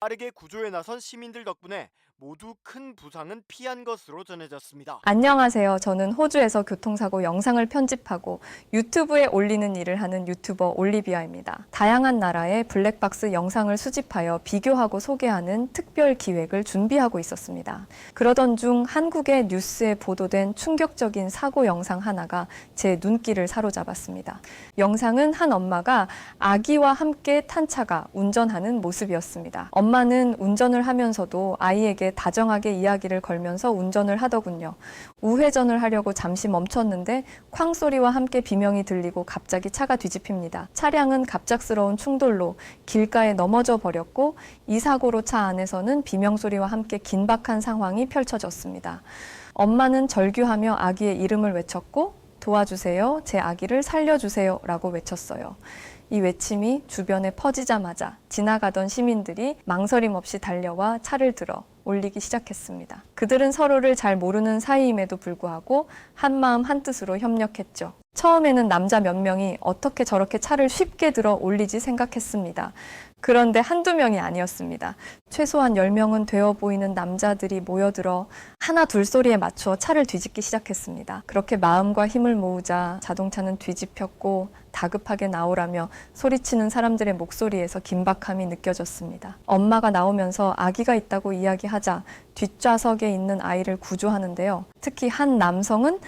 빠르게 구조에 나선 시민들 덕분에 모두 큰 부상은 피한 것으로 전해졌습니다. 안녕하세요. 저는 호주에서 교통사고 영상을 편집하고 유튜브에 올리는 일을 하는 유튜버 올리비아입니다. 다양한 나라의 블랙박스 영상을 수집하여 비교하고 소개하는 특별 기획을 준비하고 있었습니다. 그러던 중 한국의 뉴스에 보도된 충격적인 사고 영상 하나가 제 눈길을 사로잡았습니다. 영상은 한 엄마가 아기와 함께 탄 차가 운전하는 모습이었습니다. 엄마는 운전을 하면서도 아이에게 다정하게 이야기를 걸면서 운전을 하더군요. 우회전을 하려고 잠시 멈췄는데 쾅 소리와 함께 비명이 들리고 갑자기 차가 뒤집힙니다. 차량은 갑작스러운 충돌로 길가에 넘어져 버렸고 이 사고로 차 안에서는 비명 소리와 함께 긴박한 상황이 펼쳐졌습니다. 엄마는 절규하며 아기의 이름을 외쳤고 도와주세요. 제 아기를 살려주세요. 라고 외쳤어요. 이 외침이 주변에 퍼지자마자 지나가던 시민들이 망설임 없이 달려와 차를 들어 올리기 시작했습니다. 그들은 서로를 잘 모르는 사이임에도 불구하고 한마음 한뜻으로 협력했죠. 처음에는 남자 몇 명이 어떻게 저렇게 차를 쉽게 들어 올리지 생각했습니다. 그런데 한두 명이 아니었습니다. 최소한 10명은 되어 보이는 남자들이 모여들어 하나 둘 소리에 맞추어 차를 뒤집기 시작했습니다. 그렇게 마음과 힘을 모으자 자동차는 뒤집혔고 다급하게 나오라며 소리치는 사람들의 목소리에서 긴박함이 느껴졌습니다. 엄마가 나오면서 아기가 있다고 이야기하자 뒷좌석에 있는 아이를 구조하는데요. 특히 한 남성은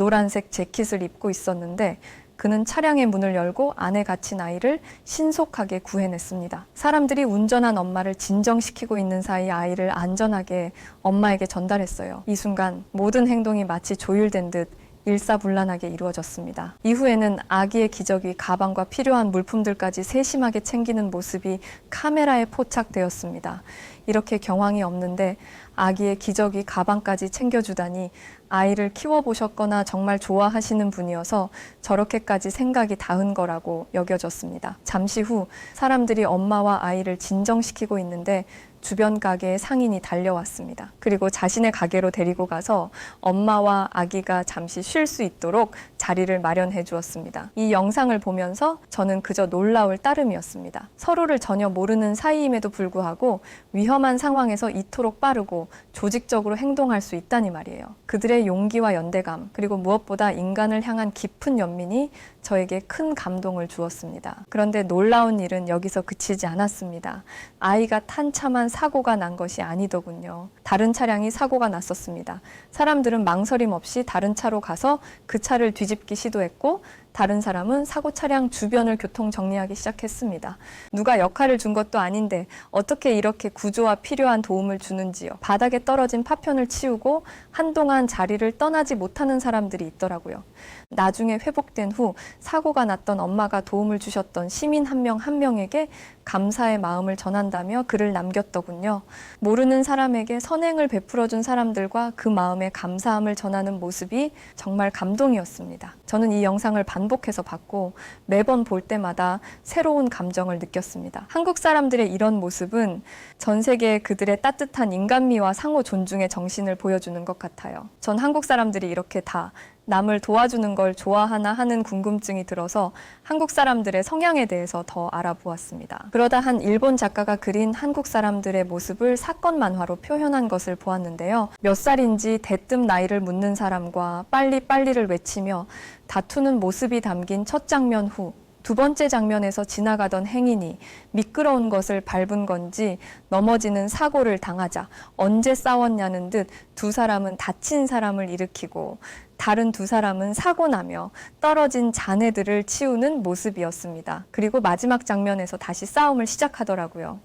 노란색 재킷을 입고 있었는데 그는 차량의 문을 열고 안에 갇힌 아이를 신속하게 구해냈습니다. 사람들이 운전한 엄마를 진정시키고 있는 사이 아이를 안전하게 엄마에게 전달했어요. 이 순간 모든 행동이 마치 조율된 듯 일사불란하게 이루어졌습니다. 이후에는 아기의 기저귀, 가방과 필요한 물품들까지 세심하게 챙기는 모습이 카메라에 포착되었습니다. 이렇게 경황이 없는데 아기의 기저귀, 가방까지 챙겨주다니 아이를 키워보셨거나 정말 좋아하시는 분이어서 저렇게까지 생각이 닿은 거라고 여겨졌습니다. 잠시 후 사람들이 엄마와 아이를 진정시키고 있는데 주변 가게에 상인이 달려왔습니다. 그리고 자신의 가게로 데리고 가서 엄마와 아기가 잠시 쉴 수 있도록 자리를 마련해 주었습니다. 이 영상을 보면서 저는 그저 놀라울 따름이었습니다. 서로를 전혀 모르는 사이임에도 불구하고 위험한 상황에서 이토록 빠르고 조직적으로 행동할 수 있다니 말이에요. 그들의 용기와 연대감, 그리고 무엇보다 인간을 향한 깊은 연민이 저에게 큰 감동을 주었습니다. 그런데 놀라운 일은 여기서 그치지 않았습니다. 아이가 탄 차만 사고가 난 것이 아니더군요. 다른 차량이 사고가 났었습니다. 사람들은 망설임 없이 다른 차로 가서 그 차를 뒤집기 시도했고 다른 사람은 사고 차량 주변을 교통 정리하기 시작했습니다. 누가 역할을 준 것도 아닌데 어떻게 이렇게 구조와 필요한 도움을 주는지요. 바닥에 떨어진 파편을 치우고 한동안 자리를 떠나지 못하는 사람들이 있더라고요. 나중에 회복된 후 사고가 났던 엄마가 도움을 주셨던 시민 한 명한 명에게 감사의 마음을 전한다며 글을 남겼더군요. 모르는 사람에게 선행을 베풀어 준 사람들과 그 마음에 감사함을 전하는 모습이 정말 감동이었습니다. 저는 이 영상을 반 복해서 봤고 매번 볼 때마다 새로운 감정을 느꼈습니다. 한국 사람들의 이런 모습은 전 세계 그들의 따뜻한 인간미와 상호 존중의 정신을 보여주는 것 같아요. 전 한국 사람들이 이렇게 다 남을 도와주는 걸 좋아하나 하는 궁금증이 들어서 한국 사람들의 성향에 대해서 더 알아보았습니다. 그러다 한 일본 작가가 그린 한국 사람들의 모습을 사건 만화로 표현한 것을 보았는데요. 몇 살인지 대뜸 나이를 묻는 사람과 빨리빨리를 외치며 다투는 모습이 담긴 첫 장면 후두 번째 장면에서 지나가던 행인이 미끄러운 것을 밟은 건지 넘어지는 사고를 당하자 언제 싸웠냐는 듯 두 사람은 다친 사람을 일으키고 다른 두 사람은 사고 나며 떨어진 자네들을 치우는 모습이었습니다. 그리고 마지막 장면에서 다시 싸움을 시작하더라고요.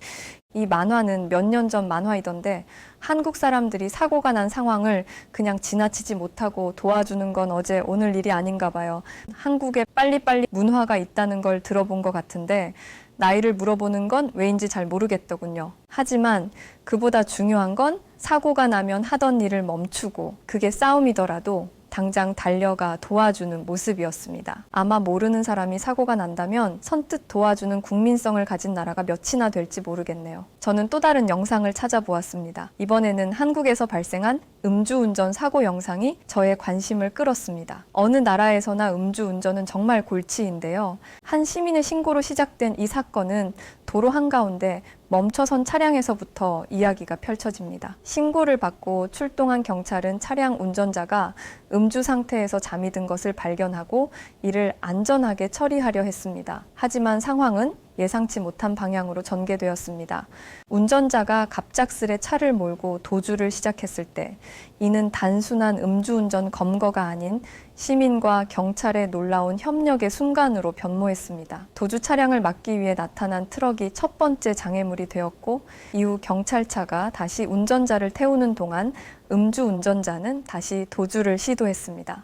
이 만화는 몇 년 전 만화이던데 한국 사람들이 사고가 난 상황을 그냥 지나치지 못하고 도와주는 건 어제 오늘 일이 아닌가 봐요. 한국에 빨리빨리 문화가 있다는 걸 들어본 것 같은데 나이를 물어보는 건 왜인지 잘 모르겠더군요. 하지만 그보다 중요한 건 사고가 나면 하던 일을 멈추고 그게 싸움이더라도 당장 달려가 도와주는 모습이었습니다. 아마 모르는 사람이 사고가 난다면 선뜻 도와주는 국민성을 가진 나라가 몇이나 될지 모르겠네요. 저는 또 다른 영상을 찾아보았습니다. 이번에는 한국에서 발생한 음주운전 사고 영상이 저의 관심을 끌었습니다. 어느 나라에서나 음주운전은 정말 골치인데요. 한 시민의 신고로 시작된 이 사건은 도로 한가운데 멈춰선 차량에서부터 이야기가 펼쳐집니다. 신고를 받고 출동한 경찰은 차량 운전자가 음주 상태에서 잠이 든 것을 발견하고 이를 안전하게 처리하려 했습니다. 하지만 상황은 예상치 못한 방향으로 전개되었습니다. 운전자가 갑작스레 차를 몰고 도주를 시작했을 때 이는 단순한 음주운전 검거가 아닌 시민과 경찰의 놀라운 협력의 순간으로 변모했습니다. 도주 차량을 막기 위해 나타난 트럭이 첫 번째 장애물이 되었고 이후 경찰차가 다시 운전자를 태우는 동안 음주 운전자는 다시 도주를 시도했습니다.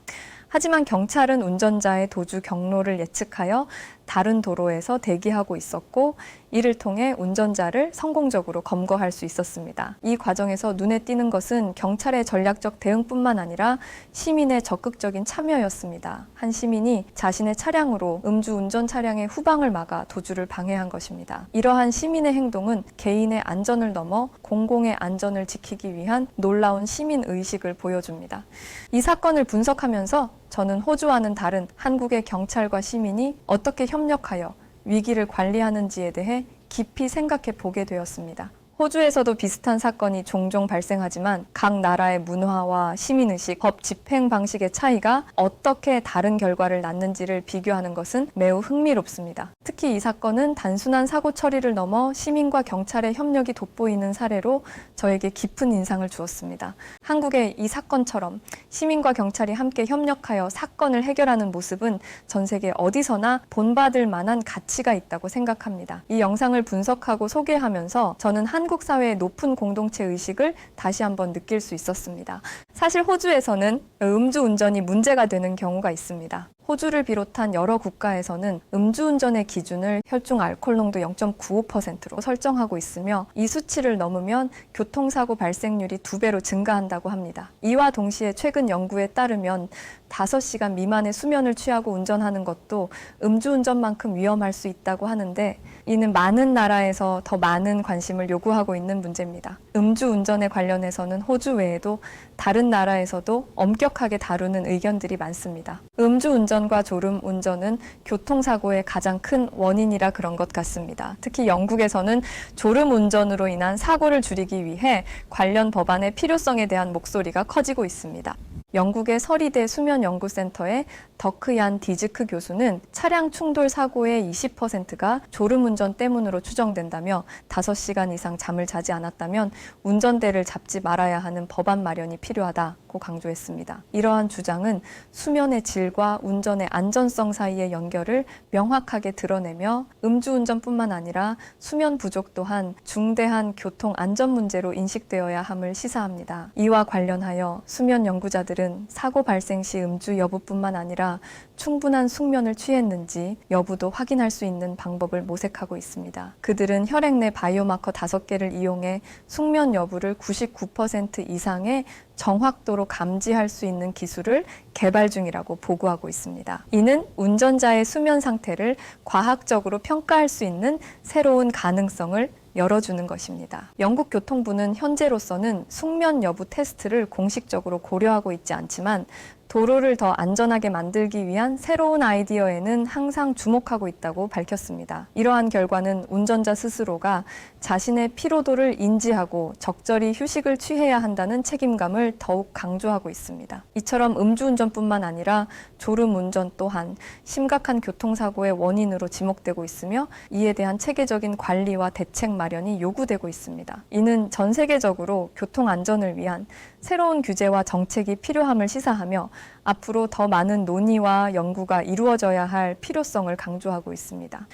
하지만 경찰은 운전자의 도주 경로를 예측하여 다른 도로에서 대기하고 있었고 이를 통해 운전자를 성공적으로 검거할 수 있었습니다. 이 과정에서 눈에 띄는 것은 경찰의 전략적 대응뿐만 아니라 시민의 적극적인 참여였습니다. 한 시민이 자신의 차량으로 음주 운전 차량의 후방을 막아 도주를 방해한 것입니다. 이러한 시민의 행동은 개인의 안전을 넘어 공공의 안전을 지키기 위한 놀라운 시민 의식을 보여줍니다. 이 사건을 분석하면서 저는 호주와는 다른 한국의 경찰과 시민이 어떻게 협력하여 위기를 관리하는지에 대해 깊이 생각해 보게 되었습니다. 호주에서도 비슷한 사건이 종종 발생하지만 각 나라의 문화와 시민의식, 법 집행 방식의 차이가 어떻게 다른 결과를 낳는지를 비교하는 것은 매우 흥미롭습니다. 특히 이 사건은 단순한 사고 처리를 넘어 시민과 경찰의 협력이 돋보이는 사례로 저에게 깊은 인상을 주었습니다. 한국의 이 사건처럼 시민과 경찰이 함께 협력하여 사건을 해결하는 모습은 전 세계 어디서나 본받을 만한 가치가 있다고 생각합니다. 이 영상을 분석하고 소개하면서 저는 한국 사회의 높은 공동체 의식을 다시 한번 느낄 수 있었습니다. 사실 호주에서는 음주 운전이 문제가 되는 경우가 있습니다. 호주를 비롯한 여러 국가에서는 음주운전의 기준을 혈중 알코올 농도 0.95%로 설정하고 있으며 이 수치를 넘으면 교통사고 발생률이 두 배로 증가한다고 합니다. 이와 동시에 최근 연구에 따르면 5시간 미만의 수면을 취하고 운전하는 것도 음주운전만큼 위험할 수 있다고 하는데 이는 많은 나라에서 더 많은 관심을 요구하고 있는 문제입니다. 음주운전에 관련해서는 호주 외에도 다른 나라에서도 엄격하게 다루는 의견들이 많습니다. 음주운전과 졸음운전은 교통사고의 가장 큰 원인이라 그런 것 같습니다. 특히 영국에서는 졸음운전으로 인한 사고를 줄이기 위해 관련 법안의 필요성에 대한 목소리가 커지고 있습니다. 영국의 서리대 수면연구센터의 더크얀 디즈크 교수는 차량 충돌 사고의 20%가 졸음운전 때문으로 추정된다며 5시간 이상 잠을 자지 않았다면 운전대를 잡지 말아야 하는 법안 마련이 필요하다고 강조했습니다. 이러한 주장은 수면의 질과 운전의 안전성 사이의 연결을 명확하게 드러내며 음주운전뿐만 아니라 수면 부족 또한 중대한 교통 안전 문제로 인식되어야 함을 시사합니다. 이와 관련하여 수면 연구자들은 사고 발생 시 음주 여부뿐만 아니라 충분한 숙면을 취했는지 여부도 확인할 수 있는 방법을 모색하고 있습니다. 그들은 혈액 내 바이오마커 5개를 이용해 숙면 여부를 99% 이상의 정확도로 감지할 수 있는 기술을 개발 중이라고 보고하고 있습니다. 이는 운전자의 수면 상태를 과학적으로 평가할 수 있는 새로운 가능성을 열어주는 것입니다. 영국 교통부는 현재로서는 숙면 여부 테스트를 공식적으로 고려하고 있지 않지만 도로를 더 안전하게 만들기 위한 새로운 아이디어에는 항상 주목하고 있다고 밝혔습니다. 이러한 결과는 운전자 스스로가 자신의 피로도를 인지하고 적절히 휴식을 취해야 한다는 책임감을 더욱 강조하고 있습니다. 이처럼 음주운전뿐만 아니라 졸음운전 또한 심각한 교통사고의 원인으로 지목되고 있으며 이에 대한 체계적인 관리와 대책 마련이 요구되고 있습니다. 이는 전 세계적으로 교통 안전을 위한 새로운 규제와 정책이 필요함을 시사하며 앞으로 더 많은 논의와 연구가 이루어져야 할 필요성을 강조하고 있습니다.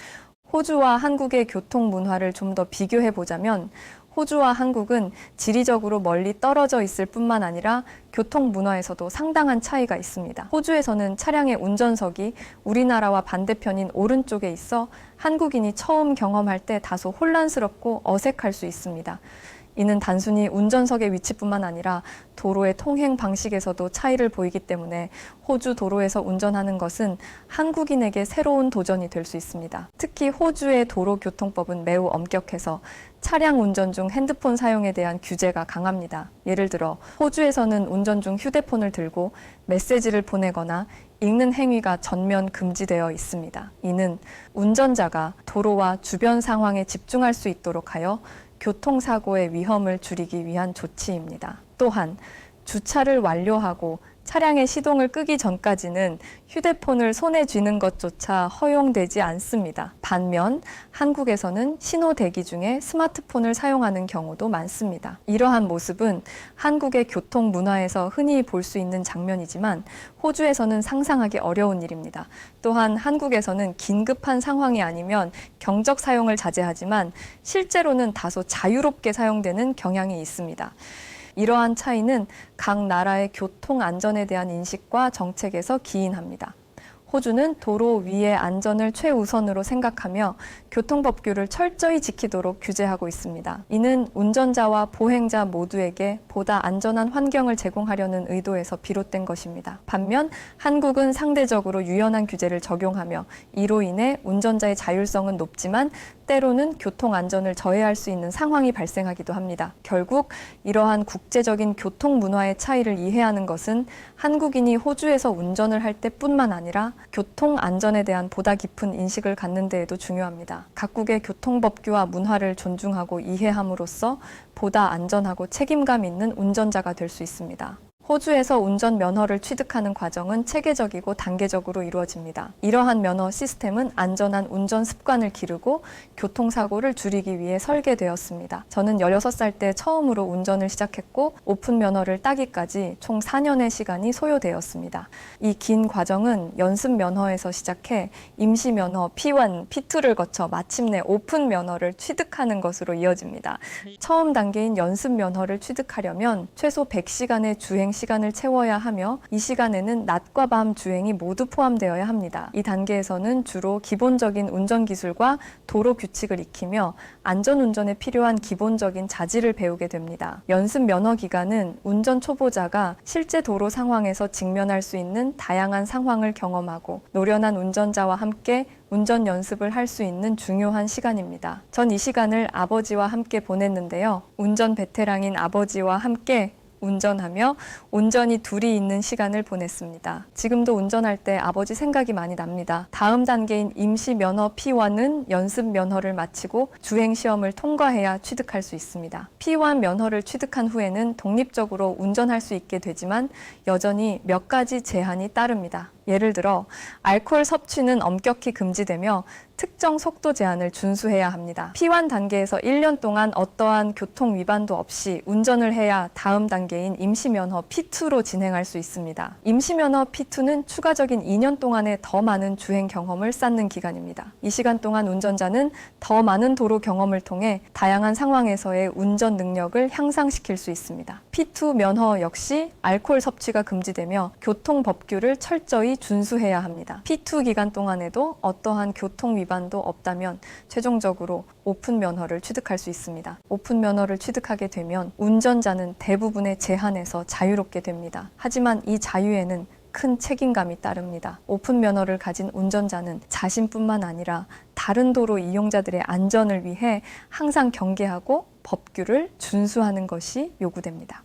호주와 한국의 교통 문화를 좀 더 비교해 보자면 호주와 한국은 지리적으로 멀리 떨어져 있을 뿐만 아니라 교통 문화에서도 상당한 차이가 있습니다. 호주에서는 차량의 운전석이 우리나라와 반대편인 오른쪽에 있어 한국인이 처음 경험할 때 다소 혼란스럽고 어색할 수 있습니다. 이는 단순히 운전석의 위치뿐만 아니라 도로의 통행 방식에서도 차이를 보이기 때문에 호주 도로에서 운전하는 것은 한국인에게 새로운 도전이 될 수 있습니다. 특히 호주의 도로교통법은 매우 엄격해서 차량 운전 중 핸드폰 사용에 대한 규제가 강합니다. 예를 들어 호주에서는 운전 중 휴대폰을 들고 메시지를 보내거나 읽는 행위가 전면 금지되어 있습니다. 이는 운전자가 도로와 주변 상황에 집중할 수 있도록 하여 교통사고의 위험을 줄이기 위한 조치입니다. 또한 주차를 완료하고 차량의 시동을 끄기 전까지는 휴대폰을 손에 쥐는 것조차 허용되지 않습니다. 반면 한국에서는 신호 대기 중에 스마트폰을 사용하는 경우도 많습니다. 이러한 모습은 한국의 교통 문화에서 흔히 볼 수 있는 장면이지만 호주에서는 상상하기 어려운 일입니다. 또한 한국에서는 긴급한 상황이 아니면 경적 사용을 자제하지만 실제로는 다소 자유롭게 사용되는 경향이 있습니다. 이러한 차이는 각 나라의 교통 안전에 대한 인식과 정책에서 기인합니다. 호주는 도로 위의 안전을 최우선으로 생각하며 교통법규를 철저히 지키도록 규제하고 있습니다. 이는 운전자와 보행자 모두에게 보다 안전한 환경을 제공하려는 의도에서 비롯된 것입니다. 반면 한국은 상대적으로 유연한 규제를 적용하며 이로 인해 운전자의 자율성은 높지만 때로는 교통 안전을 저해할 수 있는 상황이 발생하기도 합니다. 결국 이러한 국제적인 교통 문화의 차이를 이해하는 것은 한국인이 호주에서 운전을 할 때뿐만 아니라 교통 안전에 대한 보다 깊은 인식을 갖는 데에도 중요합니다. 각국의 교통법규와 문화를 존중하고 이해함으로써 보다 안전하고 책임감 있는 운전자가 될 수 있습니다. 호주에서 운전 면허를 취득하는 과정은 체계적이고 단계적으로 이루어집니다. 이러한 면허 시스템은 안전한 운전 습관을 기르고 교통사고를 줄이기 위해 설계되었습니다. 저는 16살 때 처음으로 운전을 시작했고 오픈 면허를 따기까지 총 4년의 시간이 소요되었습니다. 이 긴 과정은 연습 면허에서 시작해 임시 면허 P1, P2를 거쳐 마침내 오픈 면허를 취득하는 것으로 이어집니다. 처음 단계인 연습 면허를 취득하려면 최소 100시간의 주행 시간을 채워야 하며 이 시간에는 낮과 밤 주행이 모두 포함되어야 합니다. 이 단계에서는 주로 기본적인 운전 기술과 도로 규칙을 익히며 안전 운전에 필요한 기본적인 자질을 배우게 됩니다. 연습 면허 기간은 운전 초보자가 실제 도로 상황에서 직면할 수 있는 다양한 상황을 경험하고 노련한 운전자와 함께 운전 연습을 할 수 있는 중요한 시간입니다. 전 이 시간을 아버지와 함께 보냈는데요. 운전 베테랑인 아버지와 함께 운전하며 온전히 둘이 있는 시간을 보냈습니다. 지금도 운전할 때 아버지 생각이 많이 납니다. 다음 단계인 임시 면허 P1은 연습 면허를 마치고 주행 시험을 통과해야 취득할 수 있습니다. P1 면허를 취득한 후에는 독립적으로 운전할 수 있게 되지만 여전히 몇 가지 제한이 따릅니다. 예를 들어 알코올 섭취는 엄격히 금지되며 특정 속도 제한을 준수해야 합니다. P1 단계에서 1년 동안 어떠한 교통 위반도 없이 운전을 해야 다음 단계인 임시면허 P2로 진행할 수 있습니다. 임시면허 P2는 추가적인 2년 동안의 더 많은 주행 경험을 쌓는 기간입니다. 이 시간 동안 운전자는 더 많은 도로 경험을 통해 다양한 상황에서의 운전 능력을 향상시킬 수 있습니다. P2 면허 역시 알코올 섭취가 금지되며 교통 법규를 철저히 준수해야 합니다. P2 기간 동안에도 어떠한 교통 위반도 없다면 최종적으로 오픈 면허를 취득할 수 있습니다. 오픈 면허를 취득하게 되면 운전자는 대부분의 제한에서 자유롭게 됩니다. 하지만 이 자유에는 큰 책임감이 따릅니다. 오픈 면허를 가진 운전자는 자신뿐만 아니라 다른 도로 이용자들의 안전을 위해 항상 경계하고 법규를 준수하는 것이 요구됩니다.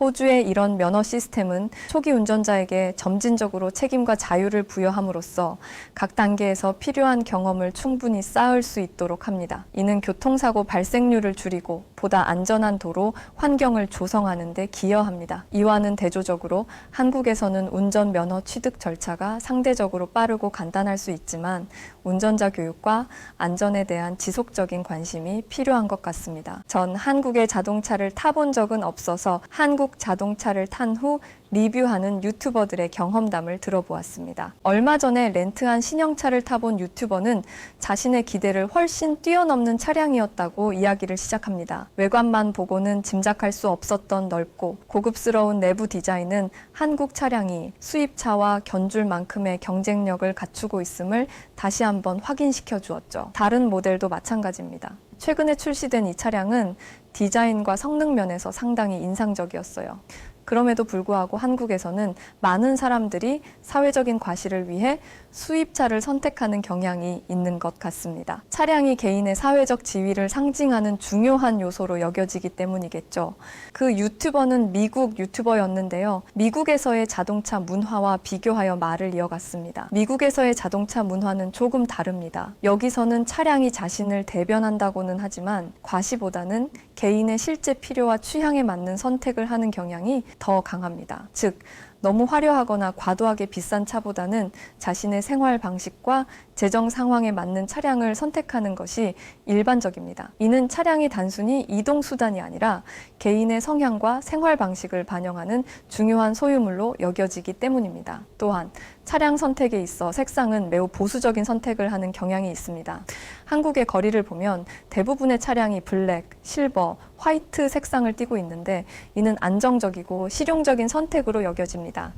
호주의 이런 면허 시스템은 초기 운전자에게 점진적으로 책임과 자유를 부여함으로써 각 단계에서 필요한 경험을 충분히 쌓을 수 있도록 합니다. 이는 교통사고 발생률을 줄이고 보다 안전한 도로 환경을 조성하는 데 기여합니다. 이와는 대조적으로 한국에서는 운전 면허 취득 절차가 상대적으로 빠르고 간단할 수 있지만 운전자 교육과 안전에 대한 지속적인 관심이 필요한 것 같습니다. 전 한국의 자동차를 타본 적은 없어서 한국 자동차를 탄 후 리뷰하는 유튜버들의 경험담을 들어보았습니다. 얼마 전에 렌트한 신형차를 타본 유튜버는 자신의 기대를 훨씬 뛰어넘는 차량이었다고 이야기를 시작합니다. 외관만 보고는 짐작할 수 없었던 넓고 고급스러운 내부 디자인은 한국 차량이 수입차와 견줄 만큼의 경쟁력을 갖추고 있음을 다시 한번 확인시켜 주었죠. 다른 모델도 마찬가지입니다. 최근에 출시된 이 차량은 디자인과 성능 면에서 상당히 인상적이었어요. 그럼에도 불구하고 한국에서는 많은 사람들이 사회적인 과실을 위해 수입차를 선택하는 경향이 있는 것 같습니다. 차량이 개인의 사회적 지위를 상징하는 중요한 요소로 여겨지기 때문이겠죠. 그 유튜버는 미국 유튜버였는데요. 미국에서의 자동차 문화와 비교하여 말을 이어갔습니다. 미국에서의 자동차 문화는 조금 다릅니다. 여기서는 차량이 자신을 대변한다고는 하지만 과시보다는 개인의 실제 필요와 취향에 맞는 선택을 하는 경향이 더 강합니다. 즉, 너무 화려하거나 과도하게 비싼 차보다는 자신의 생활 방식과 재정 상황에 맞는 차량을 선택하는 것이 일반적입니다. 이는 차량이 단순히 이동 수단이 아니라 개인의 성향과 생활 방식을 반영하는 중요한 소유물로 여겨지기 때문입니다. 또한 차량 선택에 있어 색상은 매우 보수적인 선택을 하는 경향이 있습니다. 한국의 거리를 보면 대부분의 차량이 블랙, 실버, 화이트 색상을 띠고 있는데 이는 안정적이고 실용적인 선택으로 여겨집니다.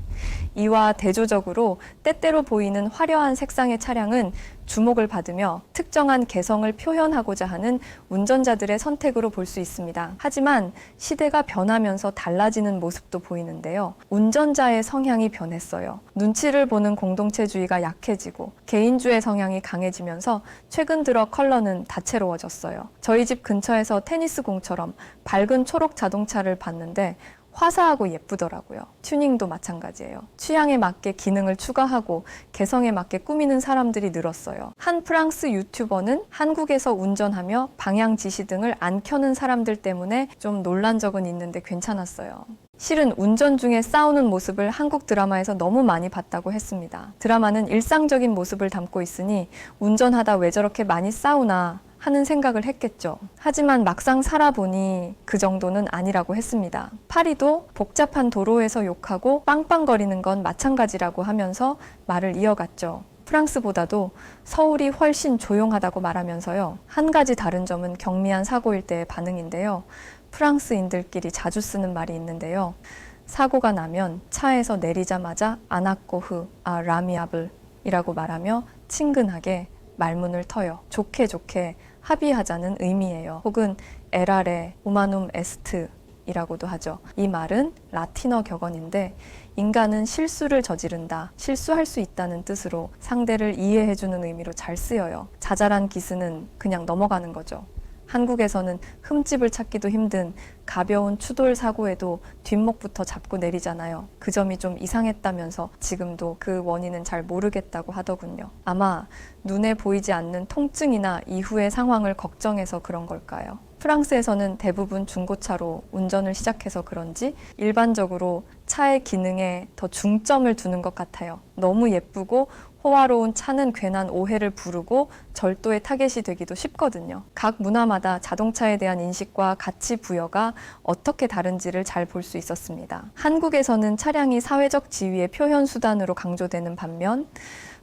이와 대조적으로 때때로 보이는 화려한 색상의 차량은 주목을 받으며 특정한 개성을 표현하고자 하는 운전자들의 선택으로 볼 수 있습니다. 하지만 시대가 변하면서 달라지는 모습도 보이는데요. 운전자의 성향이 변했어요. 눈치를 보는 공동체주의가 약해지고 개인주의 성향이 강해지면서 최근 들어 컬러는 다채로워졌어요. 저희 집 근처에서 테니스 공처럼 밝은 초록 자동차를 봤는데 화사하고 예쁘더라고요. 튜닝도 마찬가지예요. 취향에 맞게 기능을 추가하고 개성에 맞게 꾸미는 사람들이 늘었어요. 한 프랑스 유튜버는 한국에서 운전하며 방향 지시 등을 안 켜는 사람들 때문에 좀 놀란 적은 있는데 괜찮았어요. 실은 운전 중에 싸우는 모습을 한국 드라마에서 너무 많이 봤다고 했습니다. 드라마는 일상적인 모습을 담고 있으니 운전하다 왜 저렇게 많이 싸우나 하는 생각을 했겠죠. 하지만 막상 살아보니 그 정도는 아니라고 했습니다. 파리도 복잡한 도로에서 욕하고 빵빵거리는 건 마찬가지라고 하면서 말을 이어갔죠. 프랑스보다도 서울이 훨씬 조용하다고 말하면서요. 한 가지 다른 점은 경미한 사고일 때의 반응인데요. 프랑스인들끼리 자주 쓰는 말이 있는데요. 사고가 나면 차에서 내리자마자 아나코흐, 아 라미아블 이라고 말하며 친근하게 말문을 터요. 좋게 좋게 합의하자는 의미예요. 혹은 에라레 우마눔 에스트 이라고도 하죠. 이 말은 라틴어 격언인데 인간은 실수를 저지른다, 실수할 수 있다는 뜻으로 상대를 이해해주는 의미로 잘 쓰여요. 자잘한 기스는 그냥 넘어가는 거죠. 한국에서는 흠집을 찾기도 힘든 가벼운 추돌 사고에도 뒷목부터 잡고 내리잖아요. 그 점이 좀 이상했다면서 지금도 그 원인은 잘 모르겠다고 하더군요. 아마 눈에 보이지 않는 통증이나 이후의 상황을 걱정해서 그런 걸까요? 프랑스에서는 대부분 중고차로 운전을 시작해서 그런지 일반적으로 차의 기능에 더 중점을 두는 것 같아요. 너무 예쁘고 호화로운 차는 괜한 오해를 부르고 절도의 타겟이 되기도 쉽거든요. 각 문화마다 자동차에 대한 인식과 가치 부여가 어떻게 다른지를 잘 볼 수 있었습니다. 한국에서는 차량이 사회적 지위의 표현 수단으로 강조되는 반면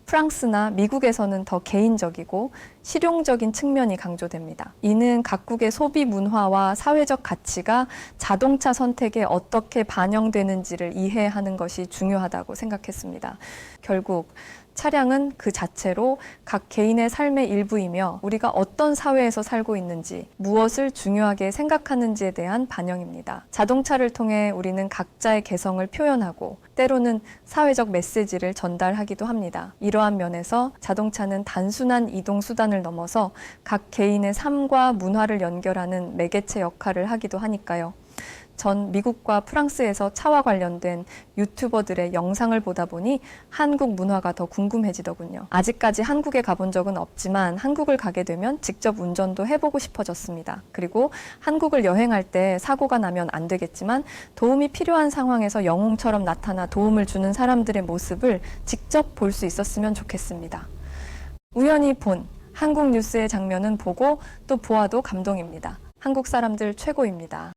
프랑스나 미국에서는 더 개인적이고 실용적인 측면이 강조됩니다. 이는 각국의 소비 문화와 사회적 가치가 자동차 선택에 어떻게 반영되는지를 이해하는 것이 중요하다고 생각했습니다. 결국 차량은 그 자체로 각 개인의 삶의 일부이며 우리가 어떤 사회에서 살고 있는지 무엇을 중요하게 생각하는지에 대한 반영입니다. 자동차를 통해 우리는 각자의 개성을 표현하고 때로는 사회적 메시지를 전달하기도 합니다. 이러한 면에서 자동차는 단순한 이동 수단을 넘어서 각 개인의 삶과 문화를 연결하는 매개체 역할을 하기도 하니까요. 전 미국과 프랑스에서 차와 관련된 유튜버들의 영상을 보다 보니 한국 문화가 더 궁금해지더군요. 아직까지 한국에 가본 적은 없지만 한국을 가게 되면 직접 운전도 해보고 싶어졌습니다. 그리고 한국을 여행할 때 사고가 나면 안 되겠지만 도움이 필요한 상황에서 영웅처럼 나타나 도움을 주는 사람들의 모습을 직접 볼 수 있었으면 좋겠습니다. 우연히 본 한국 뉴스의 장면은 보고 또 보아도 감동입니다. 한국 사람들 최고입니다.